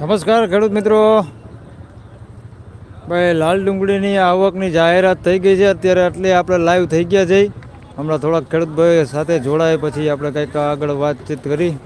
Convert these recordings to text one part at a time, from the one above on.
નમસ્કાર ખેડૂત મિત્રો. ભાઈ, લાલ ડુંગળીની આવકની જાહેરાત થઈ ગઈ છે. અત્યારે એટલે આપણે લાઈવ થઈ ગયા છે. હમણાં થોડાક ખેડૂત ભાઈ સાથે જોડાય પછી આપણે કંઈક આગળ વાતચીત કરી.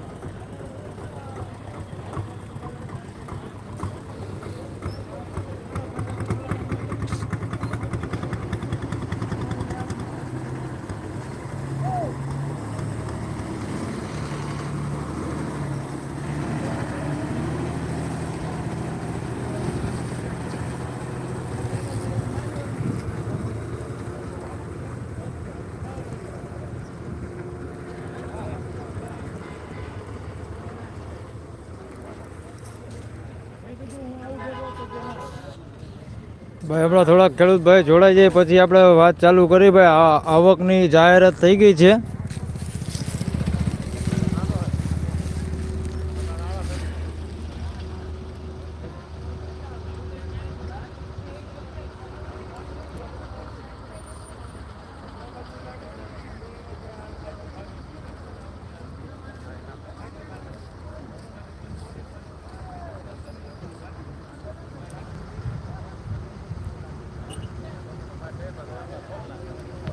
ભાઈ, હમણાં થોડાક ખેડૂત ભાઈ જોડાઈ જાય, પછી આપણે વાત ચાલુ કરી. ભાઈ આવકની જાહેરાત થઈ ગઈ છે.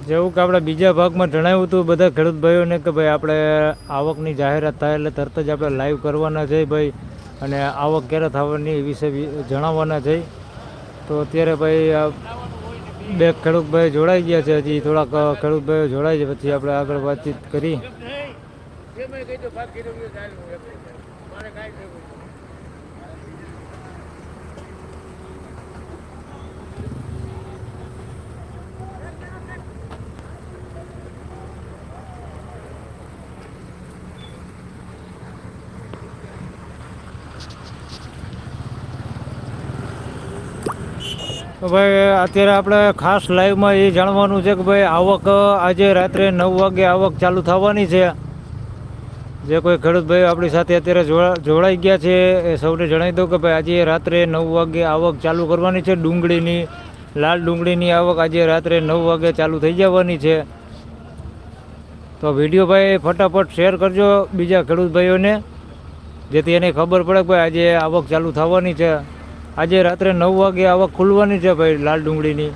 જેવું કે આપણે બીજા ભાગમાં જણાવ્યું હતું બધા ખેડૂત ભાઈઓને કે ભાઈ આપણે આવકની જાહેરાત થાય એટલે તરત જ આપણે લાઈવ કરવાના છે ભાઈ અને આવક ક્યારે થવાની એ વિશે જણાવવાના છે. તો અત્યારે ભાઈ બે ખેડૂત ભાઈ જોડાઈ ગયા છે, હજી થોડાક ખેડૂત ભાઈઓ જોડાય છે, પછી આપણે આગળ વાતચીત કરી. તો ભાઈ, અત્યારે આપણે ખાસ લાઈવમાં એ જાણવાનું છે કે ભાઈ, આવક આજે રાત્રે નવ વાગે આવક ચાલુ થવાની છે. જે કોઈ ખેડૂત ભાઈ આપણી સાથે અત્યારે જોડાઈ ગયા છે, એ સૌને જણાવી દઉં કે ભાઈ, આજે રાત્રે નવ વાગે આવક ચાલુ કરવાની છે. ડુંગળીની, લાલ ડુંગળીની આવક આજે રાત્રે નવ વાગે ચાલુ થઈ જવાની છે. તો વીડિયો ભાઈ ફટાફટ શેર કરજો બીજા ખેડૂત ભાઈઓને, જેથી એને ખબર પડે કે ભાઈ, આજે આવક ચાલુ થવાની છે. આજે રાત્રે નવ વાગે આવક ખુલવાની છે ભાઈ લાલ ડુંગળીની.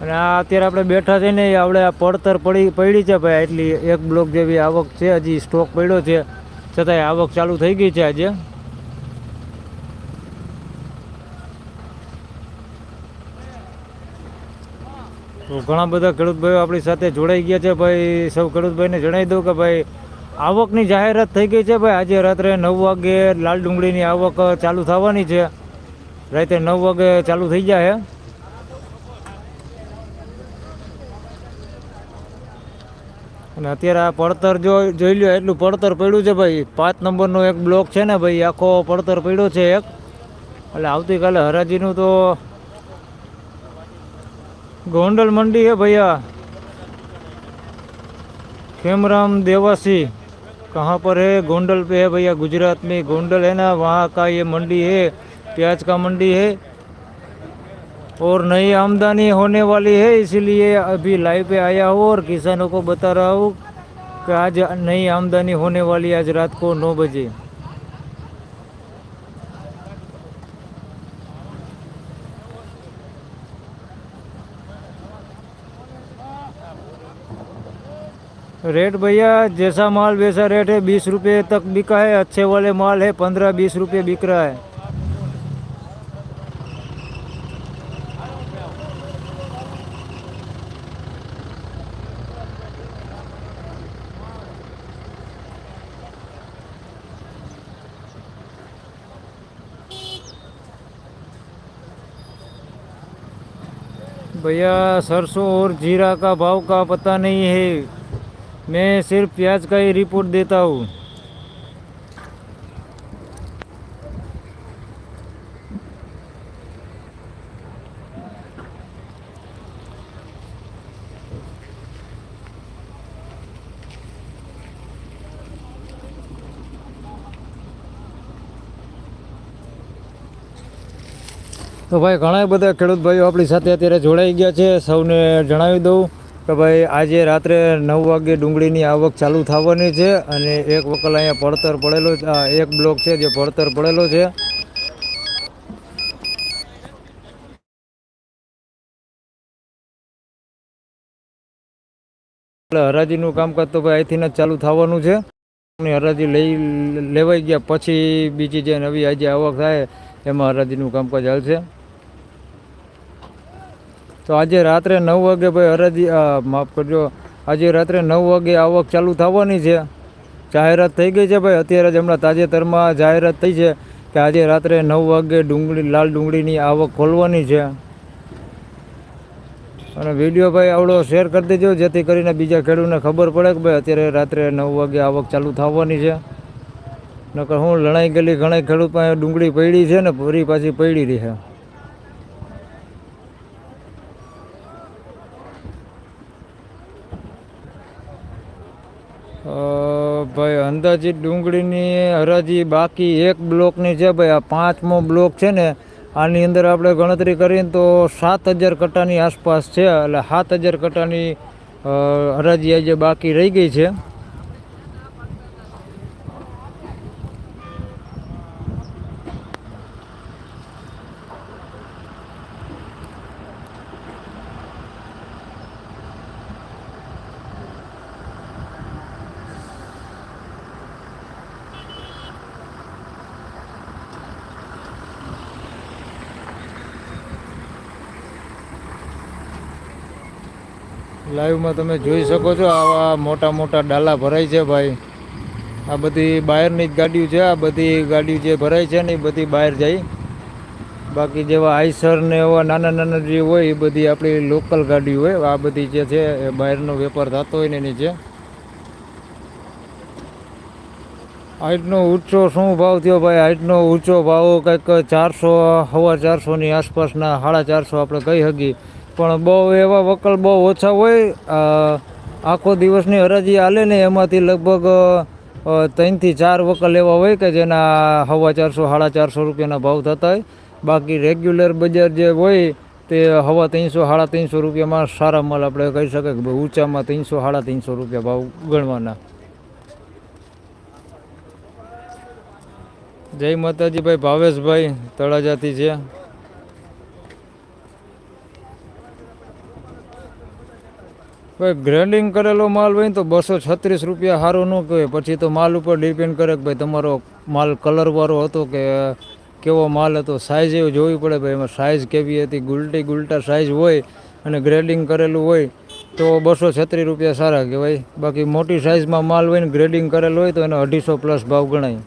અને આ અત્યારે આપણે બેઠા છે ને આપણે આ પડતર પડી પડી છે ભાઈ એટલી એક બ્લોક જેવી આવક છે, હજી સ્ટોક પડ્યો છે. છતાંય આવક ચાલુ થઈ ગઈ છે આજે. ઘણા બધા ખેડૂત ભાઈઓ આપણી સાથે જોડાઈ ગયા છે ભાઈ. સૌ ખેડૂત ભાઈને જણાવી દઉં કે ભાઈ આવકની જાહેરાત થઈ ગઈ છે ભાઈ. આજે રાત્રે નવ વાગે લાલ ડુંગળીની આવક ચાલુ થવાની છે. રાત્રે નવ વાગે ચાલુ થઈ જાય અને અત્યારે આ પડતર જો જોઈ લ્યો, એટલું પડતર પડ્યું છે ભાઈ. પાંચ નંબરનો એક બ્લોક છે ને ભાઈ, આખો પડતર પડ્યો છે એક. એટલે આવતીકાલે હરાજીનું તો ગોંડલ મંડી હે ભૈયા. ખેમરામ દેવાસી. कहाँ पर है? गोंडल पे है भैया, गुजरात में। गोंडल है ना? वहाँ का ये मंडी है, प्याज का मंडी है। और नई आमदनी होने वाली है, इसीलिए अभी लाइव पे आया हूँ और किसानों को बता रहा हूँ कि आज नई आमदनी होने वाली है आज रात को नौ बजे। रेट भैया, जैसा माल वैसा रेट है, बीस रुपये तक बिका है, अच्छे वाले माल है, पंद्रह बीस रुपये बिक रहा है। भैया, सरसों और जीरा का भाव का पता नहीं है। मैं सिर्फ प्याज का ही रिपोर्ट देता हूँ તો ભાઈ ઘણા બધા ખેડૂત ભાઈઓ આપણી સાથે અત્યારે જોડાઈ ગયા છે સૌને જણાવી દઉં કે ભાઈ આજે રાત્રે નવ વાગે ડુંગળીની આવક ચાલુ થવાની છે અને એક વકલ અહીંયા પડતર પડેલો છે. એક બ્લોક છે જે પડતર પડેલો છે. એટલે હરાજીનું કામકાજ તો ભાઈ અહીંથી જ ચાલુ થવાનું છે. હરાજી લઈ લેવાઈ ગયા પછી બીજી જે નવી આજે આવક થાય, એમાં હરાજીનું કામકાજ હાલશે. તો આજે રાત્રે નવ વાગે ભાઈ હરાજી માફ કરજો, આજે રાત્રે નવ વાગે આવક ચાલુ થવાની છે. જાહેરાત થઈ ગઈ છે ભાઈ, અત્યારે જ હમણાં તાજેતરમાં જાહેરાત થઈ છે કે આજે રાત્રે નવ વાગે ડુંગળી, લાલ ડુંગળીની આવક ખોલવાની છે. અને વીડિયો ભાઈ આવડો શેર કરી દેજો, જેથી કરીને બીજા ખેડૂતને ખબર પડે કે ભાઈ અત્યારે રાત્રે નવ વાગે આવક ચાલુ થવાની છે. નકર હું લણાઈ ગયેલી ઘણા ખેડૂત પાસે ડુંગળી પડી છે ને, ફરી પાછી પડી રહી છે. ભાઈ, અંદાજિત ડુંગળીની હરાજી બાકી એક બ્લોકની છે ભાઈ, આ પાંચમો બ્લોક છે ને, આની અંદર આપણે ગણતરી કરીને તો સાત હજાર કટ્ટાની આસપાસ છે, એટલે સાત હજાર કટ્ટાની હરાજી આજે બાકી રહી ગઈ છે. લાઈવમાં તમે જોઈ શકો છો આવા મોટા મોટા ડાલા ભરાય છે ભાઈ. આ બધી બહારની જ ગાડીઓ છે, આ બધી ગાડીઓ જે ભરાય છે ને, એ બધી બહાર જાય. બાકી જેવા આઈસર ને એવા નાના નાના જે હોય, એ બધી આપણી લોકલ ગાડીઓ હોય. આ બધી જે છે, એ બહારનો વેપાર થતો હોય ને એની છે હાઈટનો ઊંચો શું ભાવ થયો ભાઈ? હાઈટનો ઊંચો ભાવ કંઈક ચારસો સવા ચારસોની આસપાસના, સાડા ચારસો આપણે કહી શકીએ. પણ બહુ એવા વકલ બહુ ઓછા હોય આખો દિવસની હરાજી હાલે ને એમાંથી લગભગ ત્રણથી ચાર વકલ એવા હોય કે જેના હવા ચારસો, સાડા ચારસો રૂપિયાના ભાવ થતા હોય. બાકી રેગ્યુલર બજાર જે હોય તે હવા ત્રણસો, સાડા ત્રણસો રૂપિયામાં સારા માલ આપણે કહી શકીએ કે ભાઈ ઊંચામાં ત્રણસો, સાડા ત્રણસો રૂપિયા ભાવ ગણવાના. જય માતાજી ભાઈ ભાવેશભાઈ તળાજાથી છે. ભાઈ ગ્રેન્ડિંગ કરેલો માલ હોય તો બસો છત્રીસ રૂપિયા સારો ન કહે પછી તો માલ ઉપર ડિપેન્ડ કરે કે ભાઈ તમારો માલ કલરવાળો હતો કે કેવો માલ હતો સાઇઝ એવું જોવી પડે ભાઈ. એમાં સાઇઝ કેવી હતી, ગુલટી ગુલટા સાઇઝ હોય અને ગ્રેડિંગ કરેલું હોય તો બસો છત્રીસ રૂપિયા સારા કહેવાય. બાકી મોટી સાઇઝમાં માલ હોય ને ગ્રેડિંગ કરેલું હોય તો એને અઢીસો પ્લસ ભાવ ગણાય.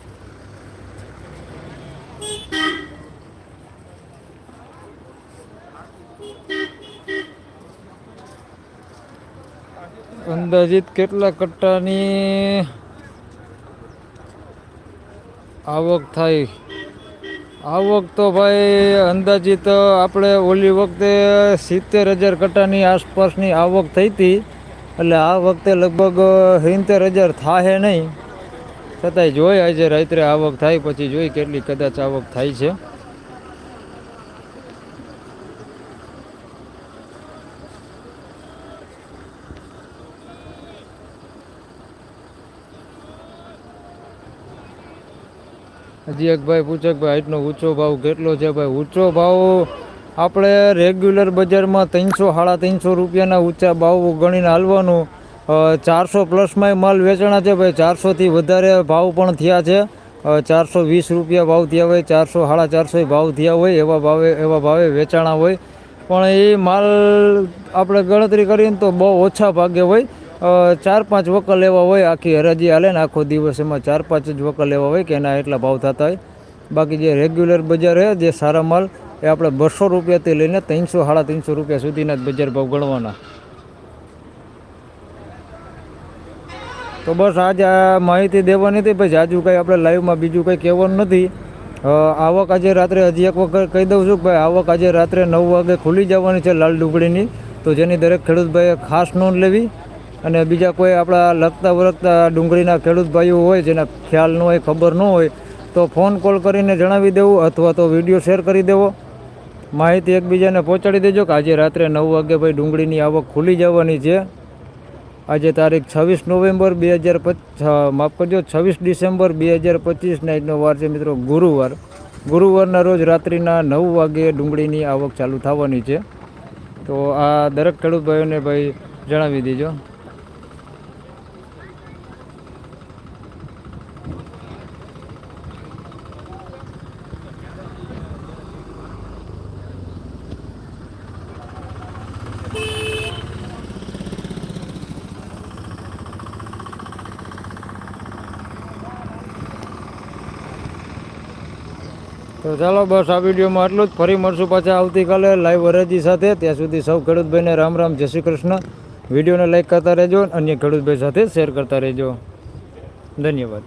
અંદાજિત કેટલા કટ્ટાની આવક થાય? આવક તો ભાઈ અંદાજિત આપણે ઓલી વખતે સિત્તેર હજાર કટ્ટાની આસપાસની આવક થઈ હતી. એટલે આ વખતે લગભગ સિત્તેર હજાર થાય નહીં. છતાંય જોઈ આજે રાત્રે આવક થાય, પછી જોઈ કેટલી કદાચ આવક થાય છે. હજી એક ભાઈ પૂછે કે ભાઈ આજનો ઊંચો ભાવ કેટલો છે ભાઈ? ઊંચો ભાવ આપણે રેગ્યુલર બજારમાં ત્રણસો સાડા ત્રણસો રૂપિયાના ઊંચા ભાવ ગણીને હાલવાનું. ચારસો પ્લસમાં માલ વેચાણા છે ભાઈ. ચારસોથી વધારે ભાવ પણ થયા છે. ચારસો વીસ રૂપિયા ભાવ થયા હોય, ચારસો સાડા ચારસો ભાવ થયા હોય, એવા ભાવે એવા ભાવે વેચાણા હોય. પણ એ માલ આપણે ગણતરી કરીએ ને તો બહુ ઓછા ભાગે હોય. ચાર પાંચ વકલ એવા હોય આખી હરાજી હાલે ને આખો દિવસ એમાં ચાર પાંચ જ વકલ એવા હોય કે એના એટલા ભાવ થતા હોય. બાકી જે રેગ્યુલર બજાર હોય જે સારા માલ, એ આપણે બસો રૂપિયાથી લઈને ત્રણસો, સાડા ત્રણસો રૂપિયા સુધીના જ બજાર ભાવ ગણવાના. તો બસ આજે આ માહિતી દેવાની હતી, પછી આજુ કંઈ આપણે લાઈવમાં બીજું કંઈ કહેવાનું નથી. આવક આજે રાત્રે હજી એક વખત કહી દઉં છું કે ભાઈ, આવક આજે રાત્રે નવ વાગે ખુલી જવાની છે લાલ ડુંગળીની. તો જેની દરેક ખેડૂતભાઈએ ખાસ નોંધ લેવી. અને બીજા કોઈ આપણા લગતા વળગતા ડુંગળીના ખેડૂત ભાઈઓ હોય, જેના ખ્યાલ ન હોય, ખબર ન હોય, તો ફોન કોલ કરીને જણાવી દેવું અથવા તો વીડિયો શેર કરી દેવો. માહિતી એકબીજાને પહોંચાડી દેજો કે આજે રાત્રે નવ વાગે ભાઈ ડુંગળીની આવક ખુલી જવાની છે. આજે તારીખ છવ્વીસ નવેમ્બર બે હજાર માફ કરજો, છવ્વીસ ડિસેમ્બર બે હજાર પચીસ નાઇટનો વાર છે મિત્રો, ગુરુવાર. ગુરુવારના રોજ રાત્રિના નવ વાગે ડુંગળીની આવક ચાલુ થવાની છે. તો આ દરેક ખેડૂત ભાઈઓને ભાઈ જણાવી દેજો. તો ચાલો બસ આ વિડીયોમાં આટલું જ. ફરી મળશું પાછા આવતીકાલે લાઈવ વરાજી સાથે. ત્યાં સુધી સૌ ખેડૂતભાઈને રામ રામ, જય શ્રી કૃષ્ણ. વિડીયોને લાઈક કરતા રહેજો અને અન્ય ખેડૂતભાઈ સાથે શેર કરતા રહેજો. ધન્યવાદ.